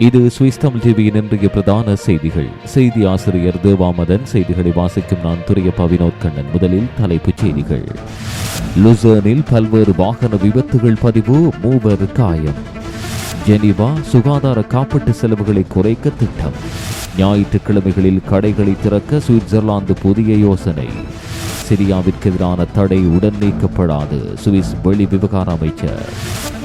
இது சுவிஸ் தமிழ் டிவியின் இன்றைய பிரதான செய்திகள். செய்தி ஆசிரியர் தேவாமதன் செய்திகளை வாசிக்கும் நான் துரியப்பா வினோத் கண்ணன். முதலில் தலைப்புச் செய்திகள். லுசர்னில் பல்வேறு வாகன விபத்துகள் பதிவு மூவர் காயம். ஜெனிவா சுகாதார காப்பீட்டு செலவுகளை குறைக்க திட்டம். ஞாயிற்றுக்கிழமைகளில் கடைகளை திறக்க சுவிட்சர்லாந்து புதிய யோசனை. சிரியாவிற்கு எதிரான தடை உடன் நீக்கப்படாது சுவிஸ் வெளி விவகார அமைச்சர்.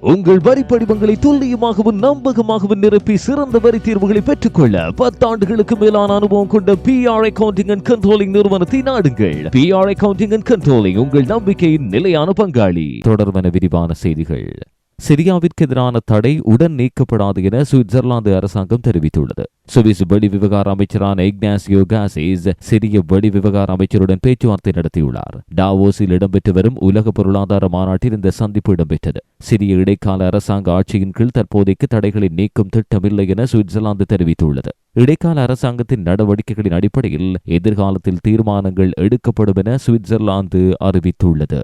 உங்கள் வரி படிவங்களை துல்லியமாகவும் நம்பகமாகவும் நிரப்பி சிறந்த வரி தீர்வுகளை பெற்றுக்கொள்ள பத்தாண்டுகளுக்கு மேலான அனுபவம் கொண்ட பிஆர் அக்கவுண்டிங் அண்ட் கண்ட்ரோலிங் நிறுவனத்தை நாடுங்கள். பிஆர் அக்கவுண்டிங் அண்ட் கண்ட்ரோலிங் உங்கள் நம்பிக்கையின் நிலையான பங்காளி. தொடர்பான விரிவான செய்திகள். சிரியாவிற்கு எதிரான தடை உடன் நீக்கப்படாது என சுவிட்சர்லாந்து அரசாங்கம் தெரிவித்துள்ளது. சுவிஸ் வெளி விவகார அமைச்சரான இக்னாசியோ காசிஸ் சிரிய வெளி விவகார அமைச்சருடன் பேச்சுவார்த்தை நடத்தியுள்ளார். டாவோஸில் இடம்பெற்று வரும் உலக பொருளாதார மாநாட்டில் இந்த சந்திப்பு இடம்பெற்றது. சிரிய இடைக்கால அரசாங்க ஆட்சியின் கீழ் தற்போதைக்கு தடைகளை நீக்கும் திட்டமில்லை என சுவிட்சர்லாந்து தெரிவித்துள்ளது. இடைக்கால அரசாங்கத்தின் நடவடிக்கைகளின் அடிப்படையில் எதிர்காலத்தில் தீர்மானங்கள் எடுக்கப்படும் என சுவிட்சர்லாந்து அறிவித்துள்ளது.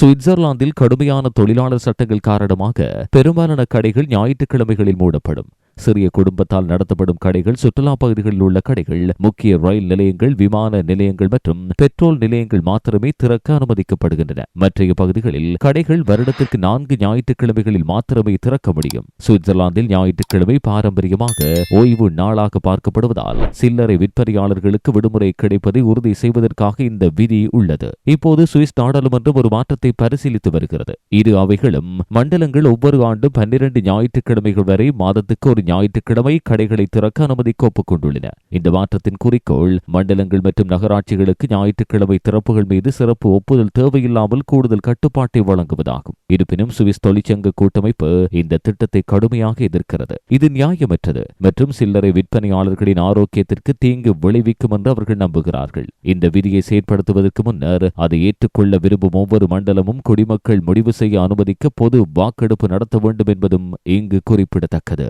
சுவிட்சர்லாந்தில் கடுமையான தொழிலாளர் சட்டங்கள் காரணமாக பெரும்பாலான கடைகள் ஞாயிற்றுக்கிழமைகளில் மூடப்படும். சிறிய குடும்பத்தால் நடத்தப்படும் கடைகள் சுற்றுலா பகுதிகளில் உள்ள கடைகள் முக்கிய ரயில் நிலையங்கள் விமான நிலையங்கள் மற்றும் பெட்ரோல் நிலையங்கள் மாத்திரமே திறக்க அனுமதிக்கப்படுகின்றன. மற்றைய பகுதிகளில் கடைகள் வருடத்திற்கு நான்கு ஞாயிற்றுக்கிழமைகளில் மாத்திரமே திறக்க முடியும். சுவிட்சர்லாந்தில் ஞாயிற்றுக்கிழமை பாரம்பரியமாக ஓய்வு நாளாக பார்க்கப்படுவதால் சில்லறை விற்பனையாளர்களுக்கு விடுமுறை கிடைப்பதை உறுதி செய்வதற்காக இந்த விதி உள்ளது. இப்போது சுவிஸ் நாடாளுமன்றம் ஒரு மாற்றத்தை பரிசீலித்து வருகிறது. இரு அவைகளும் மண்டலங்கள் ஒவ்வொரு ஆண்டும் பன்னிரண்டு ஞாயிற்றுக்கிழமைகள் வரை மாதத்துக்கு ஒரு ஞாயிற்றுக்கிழமை கடைகளை திறக்க அனுமதிக்க ஒப்புக்கொண்டுள்ளன இந்த மாற்றத்தின் குறிக்கோள் மண்டலங்கள் மற்றும் நகராட்சிகளுக்கு ஞாயிற்றுக்கிழமை திறப்புகள் மீது சிறப்பு ஒப்புதல் தேவையில்லாமல் கூடுதல் கட்டுப்பாட்டை வழங்குவதாகும். இருப்பினும் சுவிஸ் தொழிற்சங்க கூட்டமைப்பு இந்த திட்டத்தை கடுமையாக எதிர்க்கிறது. இது நியாயமற்றது மற்றும் சில்லறை விற்பனையாளர்களின் ஆரோக்கியத்திற்கு தீங்கு விளைவிக்கும் என்று அவர்கள் நம்புகிறார்கள். இந்த விதியை செயற்படுத்துவதற்கு முன்னர் அதை ஏற்றுக்கொள்ள விரும்பும் ஒவ்வொரு மண்டலமும் குடிமக்கள் முடிவு செய்ய அனுமதிக்க பொது வாக்கெடுப்பு நடத்த வேண்டும் என்பதும் இங்கு குறிப்பிடத்தக்கது.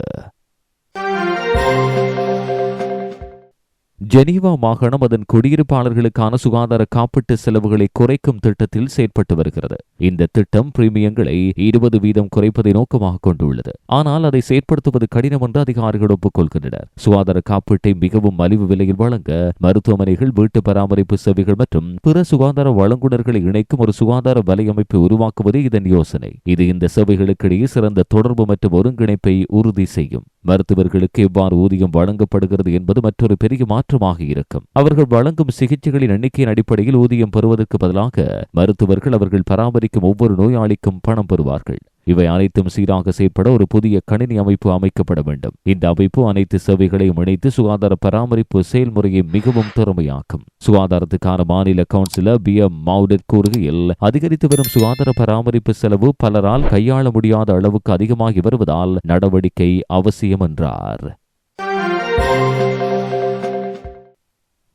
ஜெனீவா மாகாணம் அதன் குடியிருப்பாளர்களுக்கான சுகாதார காப்பீட்டு செலவுகளை குறைக்கும் திட்டத்தில் செயற்பட்டு வருகிறது. இந்த திட்டம் பிரீமியங்களை இருபது வீதம் குறைப்பதை நோக்கமாக கொண்டுள்ளது. ஆனால் அதை செயற்படுத்துவது கடினம் என்று அதிகாரிகள் ஒப்புக்கொள்கின்றனர். சுகாதார காப்பீட்டை மிகவும் மலிவு விலையில் வழங்க மருத்துவமனைகள் வீட்டு பராமரிப்பு சேவைகள் மற்றும் பிற சுகாதார வழங்குனர்களை இணைக்கும் ஒரு சுகாதார வலையமைப்பை உருவாக்குவதே இதன் யோசனை. இது இந்த சேவைகளுக்கிடையே சிறந்த தொடர்பு மற்றும் ஒருங்கிணைப்பை உறுதி செய்யும். மருத்துவர்களுக்கு எவ்வாறு ஊதியம் வழங்கப்படுகிறது என்பது மற்றொரு பெரிய மாற்றமாக இருக்கும். அவர்கள் வழங்கும் சிகிச்சைகளின் எண்ணிக்கையின் அடிப்படையில் ஊதியம் பெறுவதற்கு பதிலாக மருத்துவர்கள் அவர்கள் பராமரிக்கும் ஒவ்வொரு நோயாளிக்கும் பணம் பெறுவார்கள். இவை அனைத்தும் சீராக செயற்பட ஒரு புதிய கணினி அமைப்பு அமைக்கப்பட வேண்டும். இந்த அமைப்பு அனைத்து சேவைகளையும் இணைத்து சுகாதார பராமரிப்பு செயல்முறையை மிகவும் திறமையாக்கும். சுகாதாரத்துக்கான மாநில கவுன்சிலர் பி. எம். மவுடட் கூறுகையில் அதிகரித்து வரும் சுகாதார பராமரிப்பு செலவு பலரால் கையாள முடியாத அளவுக்கு அதிகமாகி வருவதால் நடவடிக்கை அவசியம் என்றார்.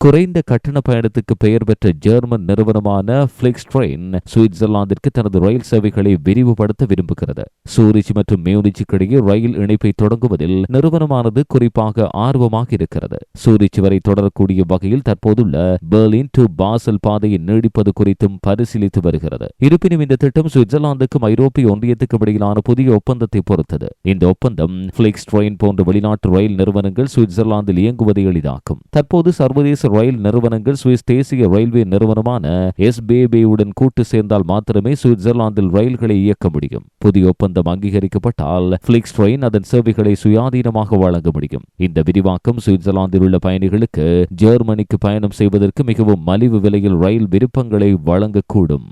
குறைந்த கட்டண பயணத்துக்கு பெயர் பெற்ற ஜெர்மன் நிறுவனமான பிளிக்ஸ் ட்ரெயின் சுவிட்சர்லாந்திற்கு தனது ரயில் சேவைகளை விரிவுபடுத்த விரும்புகிறது. சூரிச் மற்றும் மியூனிச்சுக்கு இடையே ரயில் இணைப்பை தொடங்குவதில் நிறுவனமானது குறிப்பாக ஆர்வமாக இருக்கிறது. சூரிச் வரை தொடரக்கூடிய வகையில் தற்போதுள்ள பெர்லின் டு பாசல் பாதையை நீடிப்பது குறித்தும் பரிசீலித்து வருகிறது. இருப்பினும் இந்த திட்டம் சுவிட்சர்லாந்துக்கும் ஐரோப்பிய ஒன்றியத்துக்கும் இடையிலான புதிய ஒப்பந்தத்தை பொறுத்தது. இந்த ஒப்பந்தம் பிளிக்ஸ் ட்ரெயின் போன்ற வெளிநாட்டு ரயில் நிறுவனங்கள் சுவிட்சர்லாந்தில் இயங்குவதை எளிதாக்கும். தற்போது சர்வதேச ரயில் நிறுவனங்கள் சுவிஸ் தேசிய ரயில்வே நிறுவனமான எஸ்பேபேயுடன் கூட்டு சேர்ந்தால் மாத்திரமே சுவிட்சர்லாந்தில் ரயில்களை இயக்க முடியும். புதிய ஒப்பந்தம் அங்கீகரிக்கப்பட்டால் பிளிக்ஸ் ட்ரெயின் அதன் சேவைகளை சுயாதீனமாக வழங்க முடியும். இந்த விரிவாக்கம் சுவிட்சர்லாந்தில் உள்ள பயணிகளுக்கு ஜெர்மனிக்கு பயணம் செய்வதற்கு மிகவும் மலிவு விலையில் ரயில் விருப்பங்களை வழங்கக்கூடும்.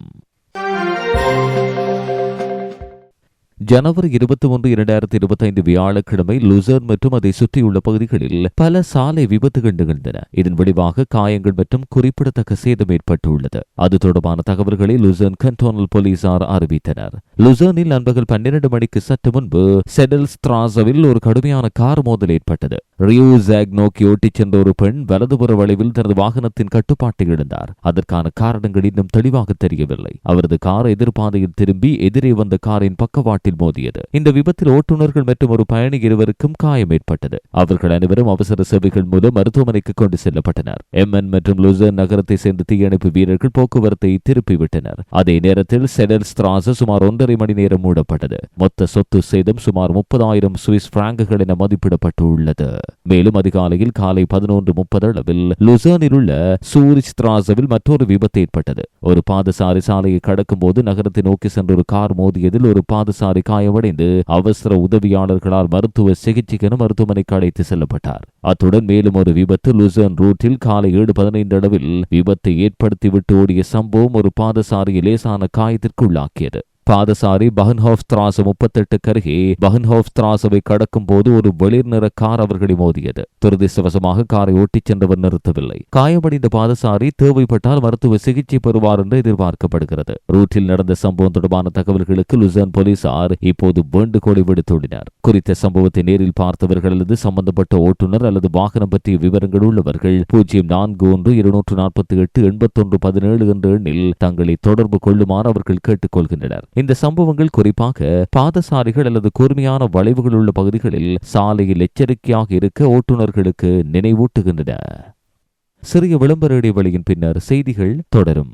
ஜனவரி இருபத்தி ஒன்று இரண்டாயிரத்தி இருபத்தைந்து வியாழக்கிழமை லுசர்ன் மற்றும் அதை சுற்றியுள்ள பகுதிகளில் பல சாலை விபத்துகள் நிகழ்ந்தன. இதன் விளைவாக காயங்கள் மற்றும் குறிப்பிடத்தக்க சேதம் ஏற்பட்டுள்ளது. அது தொடர்பான தகவல்களை லுசர்ன் கண்டோனல் போலீசார் அறிவித்தனர். லுசர்னில் நண்பகல் பன்னிரண்டு மணிக்கு சற்று முன்பு செடல் ஸ்திராசவில் ஒரு கடுமையான கார் மோதல் ஏற்பட்டது. ரியூ ஜாக் நோக்கி ஓட்டிச் சென்ற ஒரு பெண் வலதுபுற வளைவில் தனது வாகனத்தின் கட்டுப்பாட்டை இழந்தார். அதற்கான காரணங்கள் இன்னும் தெளிவாக தெரியவில்லை. அவரது கார் எதிர்பாதையில் திரும்பி எதிரே வந்த காரின் பக்கவாட்டில் மோதியது. இந்த விபத்தில் ஓட்டுநர்கள் மற்றும் ஒரு பயணி இருவருக்கும் காயம் ஏற்பட்டது. அவர்கள் அனைவரும் அவசர சேவைகள் மூலம் மருத்துவமனைக்கு கொண்டு செல்லப்பட்டனர். எம்என் மற்றும் லுசர்ன் நகரத்தை சேர்ந்த தீயணைப்பு வீரர்கள் போக்குவரத்தை திருப்பிவிட்டனர். அதே நேரத்தில் செடல் ஸ்திராச சுமார் ஒன்றரை மணி நேரம் மூடப்பட்டது. மொத்த சொத்து சேதம் சுமார் முப்பதாயிரம் சுவிஸ் பிராங்குகள் என மதிப்பிடப்பட்டுள்ளது. மேலும் அதிகாலையில் காலை பதினொன்று முப்பது அளவில் லுசர்னில் உள்ள சூரிச் திராசவில் மற்றொரு விபத்து ஏற்பட்டது. ஒரு பாதசாரி சாலையை கடக்கும் போது நகரத்தை நோக்கி சென்ற ஒரு கார் மோதியதில் ஒரு பாதசாரி காயமடைந்து அவசர உதவியாளர்களால் மருத்துவ சிகிச்சைக்கென மருத்துவமனைக்கு அழைத்து செல்லப்பட்டார். அத்துடன் மேலும் ஒரு விபத்து லுசன் ரூட்டில் காலை ஏழு பதினைந்து அளவில் விபத்தை ஏற்படுத்திவிட்டு ஓடிய சம்பவம் ஒரு பாதசாரியை லேசான காயத்திற்கு உள்ளாக்கியது பாதசாரி பஹன்ஹாஃப் திராசு முப்பத்தெட்டு கருகே பஹன்ஹாஃப் திராசவை கடக்கும் போது ஒரு வெளிர் நிற கார் அவர்களை மோதியது. துரதிருஷ்டவசமாக காரை ஓட்டிச் சென்றவர் நிறுத்தவில்லை. காயமடைந்த பாதசாரி தேவைப்பட்டால் மருத்துவ சிகிச்சை பெறுவார் என்று எதிர்பார்க்கப்படுகிறது. ரூட்டில் நடந்த சம்பவம் தொடர்பான தகவல்களுக்கு லுசன் போலீசார் இப்போது வேண்டுகோளை விடுத்துள்ளனர். குறித்த சம்பவத்தை நேரில் பார்த்தவர்கள் அல்லது சம்பந்தப்பட்ட ஓட்டுநர் அல்லது வாகனம் பற்றிய விவரங்கள் உள்ளவர்கள் பூஜ்ஜியம் நான்கு ஒன்று இருநூற்று நாற்பத்தி எட்டு எண்பத்தொன்று பதினேழு என்ற எண்ணில் தங்களை தொடர்பு கொள்ளுமாறு அவர்கள் கேட்டுக் கொள்கின்றனர் இந்த சம்பவங்கள் குறிப்பாக பாதசாரிகள் அல்லது கூர்மையான வளைவுகள் உள்ள பகுதிகளில் சாலையில் எச்சரிக்கையாக இருக்க ஓட்டுநர்களுக்கு நினைவூட்டுகின்றன. சிறிய விளம்பர இடைவெளியின் பின்னர் செய்திகள் தொடரும்.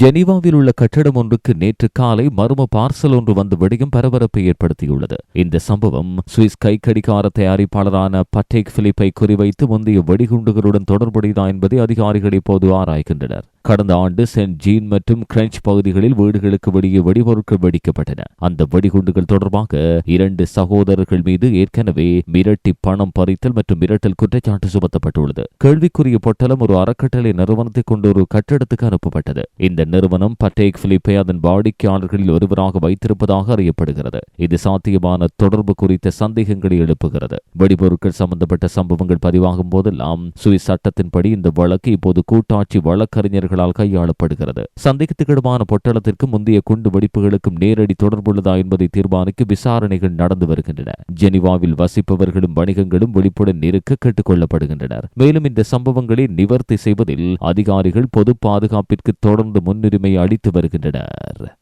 ஜெனீவாவில் உள்ள கட்டடம் ஒன்றுக்கு நேற்று காலை மர்ம பார்சல் ஒன்று வந்து வெடியும் பரபரப்பை ஏற்படுத்தியுள்ளது. இந்த சம்பவம் சுவிஸ் கைக்கடிகார தயாரிப்பாளரான பட்டேக் பிலிப்பை குறிவைத்து முந்தைய வெடிகுண்டுகளுடன் தொடர்புடையதா என்பதை அதிகாரிகள் இப்போது ஆராய்கின்றனர். கடந்த ஆண்டு சென்ட் ஜீன் மற்றும் கிரெஞ்ச் பகுதிகளில் வீடுகளுக்கு வெளியே வெடிபொருட்கள் வெடிக்கப்பட்டன. அந்த வெடிகுண்டுகள் தொடர்பாக இரண்டு சகோதரர்கள் மீது ஏற்கனவே மிரட்டி பணம் பறித்தல் மற்றும் மிரட்டல் குற்றச்சாட்டு சுமத்தப்பட்டுள்ளது. கேள்விக்குரிய பொட்டலம் ஒரு அறக்கட்டளை நிறுவனத்தை கொண்டு ஒரு கட்டடத்துக்கு அனுப்பப்பட்டது. இந்த நிறுவனம் பட்டேக் பிலிப்பை அதன் வாடிக்கையாளர்களில் ஒருவராக வைத்திருப்பதாக அறியப்படுகிறது. இது சாத்தியமான தொடர்பு குறித்த சந்தேகங்களை எழுப்புகிறது. வெடிபொருட்கள் சம்பந்தப்பட்ட சம்பவங்கள் பதிவாகும் போதெல்லாம் சுவிஸ் சட்டத்தின்படி இந்த வழக்கு இப்போது கூட்டாட்சி வழக்கறிஞர்கள் அதிகாரிகளால் கையாளப்படுகிறது. சந்தேகத்துக்கிடமான பொட்டலத்திற்கு முந்தைய குண்டு வெடிப்புகளுக்கும் நேரடி தொடர்புள்ளதா என்பதை தீர்மானிக்க விசாரணைகள் நடந்து வருகின்றன. ஜெனிவாவில் வசிப்பவர்களும் வணிகங்களும் விழிப்புடன் இருக்க கேட்டுக் கொள்ளப்படுகின்றனர் மேலும் இந்த சம்பவங்களை நிவர்த்தி செய்வதில் அதிகாரிகள் பொது பாதுகாப்பிற்கு தொடர்ந்து முன்னுரிமை அளித்து வருகின்றனர்.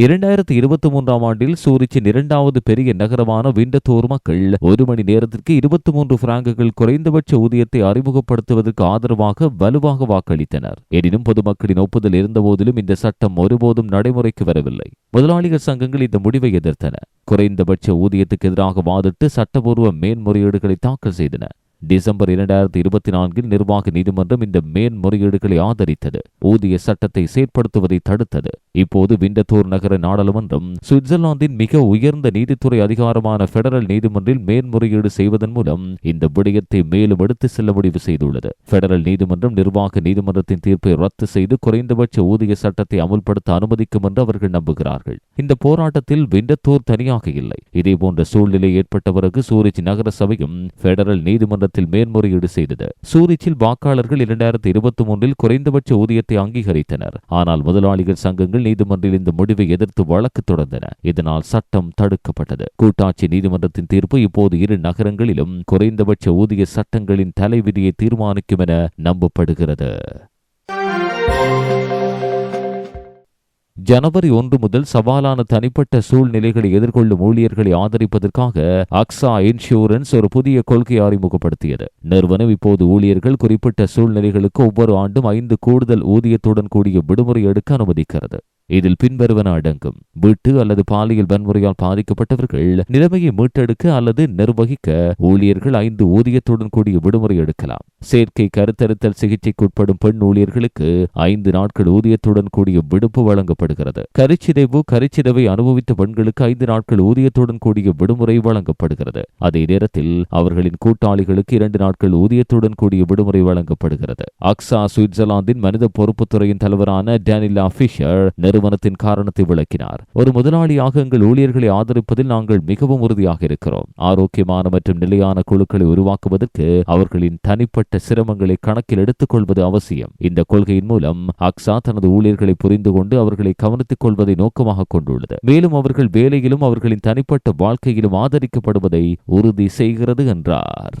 இரண்டாயிரத்தி இருபத்தி மூன்றாம் ஆண்டில் சூரிச்சின் இரண்டாவது பெரிய நகரமான விண்டத்தோர் மக்கள் ஒரு மணி நேரத்திற்கு இருபத்தி மூன்று பிராங்குகள் குறைந்தபட்ச ஊதியத்தை அறிமுகப்படுத்துவதற்கு ஆதரவாக வலுவாக வாக்களித்தனர். எனினும் பொதுமக்களின் ஒப்புதல் இருந்தபோதிலும் இந்த சட்டம் ஒருபோதும் நடைமுறைக்கு வரவில்லை. முதலாளிகள் சங்கங்கள் இந்த முடிவை எதிர்த்தன. குறைந்தபட்ச ஊதியத்துக்கு எதிராக வாதிட்டு சட்டபூர்வ மேன்முறையீடுகளை தாக்கல் செய்தன. டிசம்பர் இரண்டாயிரத்தி இருபத்தி நான்கில் நிர்வாக நீதிமன்றம் இந்த மேன்முறையீடுகளை ஆதரித்தது. ஊதிய சட்டத்தை செயற்படுத்துவதை தடுத்தது. இப்போது விண்டத்தூர் நகர நாடாளுமன்றம் சுவிட்சர்லாந்தின் மிக உயர்ந்த நீதித்துறை அதிகாரமான பெடரல் நீதிமன்றில் மேன்முறையீடு செய்வதன் மூலம் இந்த விடயத்தை மேலும் எடுத்து செல்ல முடிவு செய்துள்ளது. பெடரல் நீதிமன்றம் நிர்வாக நீதிமன்றத்தின் தீர்ப்பை ரத்து செய்து குறைந்தபட்ச ஊதிய சட்டத்தை அமுல்படுத்த அனுமதிக்கும் என்று அவர்கள் நம்புகிறார்கள். இந்த போராட்டத்தில் விண்டத்தூர் தனியாக இல்லை. இதேபோன்ற சூழ்நிலை ஏற்பட்ட பிறகு சூரிச் நகர சபையும் பெடரல் நீதிமன்ற நீதிமன்றத்தில் மேன்முறையீடு செய்தது. சூரிச்சில் வாக்காளர்கள் இரண்டாயிரத்தி இருபத்தி மூன்றில் குறைந்தபட்ச ஊதியத்தை அங்கீகரித்தனர். ஆனால் முதலாளிகள் சங்கங்கள் நீதிமன்றில் இந்த முடிவை எதிர்த்து வழக்கு தொடர்ந்தன. இதனால் சட்டம் தடுக்கப்பட்டது. கூட்டாட்சி நீதிமன்றத்தின் தீர்ப்பு இப்போது இரு நகரங்களிலும் குறைந்தபட்ச ஊதிய சட்டங்களின் தலைவிதியை தீர்மானிக்கும் என நம்பப்படுகிறது. ஜனவரி ஒன்று முதல் சவாலான தனிப்பட்ட சூழ்நிலைகளை எதிர்கொள்ளும் ஊழியர்களை ஆதரிப்பதற்காக அக்ஸா இன்சூரன்ஸ் ஒரு புதிய கொள்கையை அறிமுகப்படுத்தியது. நிறுவனம் இப்போது ஊழியர்கள் குறிப்பிட்ட சூழ்நிலைகளுக்கு ஒவ்வொரு ஆண்டும் ஐந்து கூடுதல் ஊதியத்துடன் கூடிய விடுமுறை எடுக்க அனுமதிக்கிறது. இதில் பின்வருவன அடங்கும். வீட்டு அல்லது பாலியல் வன்முறையால் பாதிக்கப்பட்டவர்கள் நிலைமையை மீட்டெடுக்க அல்லது நிர்வகிக்க ஊழியர்கள் ஐந்து ஊதியத்துடன் கூடிய விடுமுறை எடுக்கலாம். செயற்கை கருத்தரித்தல் சிகிச்சைக்குட்படும் பெண் ஊழியர்களுக்கு ஐந்து நாட்கள் ஊதியத்துடன் கூடிய விடுப்பு வழங்கப்படுகிறது. கரிச்சிதைவு கரிச்சிதைவை அனுபவித்த பெண்களுக்கு ஐந்து நாட்கள் ஊதியத்துடன் கூடிய விடுமுறை வழங்கப்படுகிறது. அதே நேரத்தில் அவர்களின் கூட்டாளிகளுக்கு இரண்டு நாட்கள் ஊதியத்துடன் கூடிய விடுமுறை வழங்கப்படுகிறது. அக்ஸா சுவிட்சர்லாந்தின் மனித பொறுப்புத்துறையின் தலைவரான டேனிலா ஃபிஷர் நிறுவனத்தின் காரணத்தை விளக்கினார். ஒரு முதலாளியாக எங்கள் ஊழியர்களை ஆதரிப்பதில் நாங்கள் மிகவும் உறுதியாக இருக்கிறோம். ஆரோக்கியமான மற்றும் நிலையான குழுக்களை உருவாக்குவதற்கு அவர்களின் தனிப்பட்ட சிரமங்களை கணக்கில் எடுத்துக் கொள்வது அவசியம். இந்த கொள்கையின் மூலம் அக்ஸா தனது ஊழியர்களை புரிந்து கொண்டு அவர்களை கவனித்துக் கொள்வதை நோக்கமாக கொண்டுள்ளது. மேலும் அவர்கள் வேலையிலும் அவர்களின் தனிப்பட்ட வாழ்க்கையிலும் ஆதரிக்கப்படுவதை உறுதி செய்கிறது என்றார்.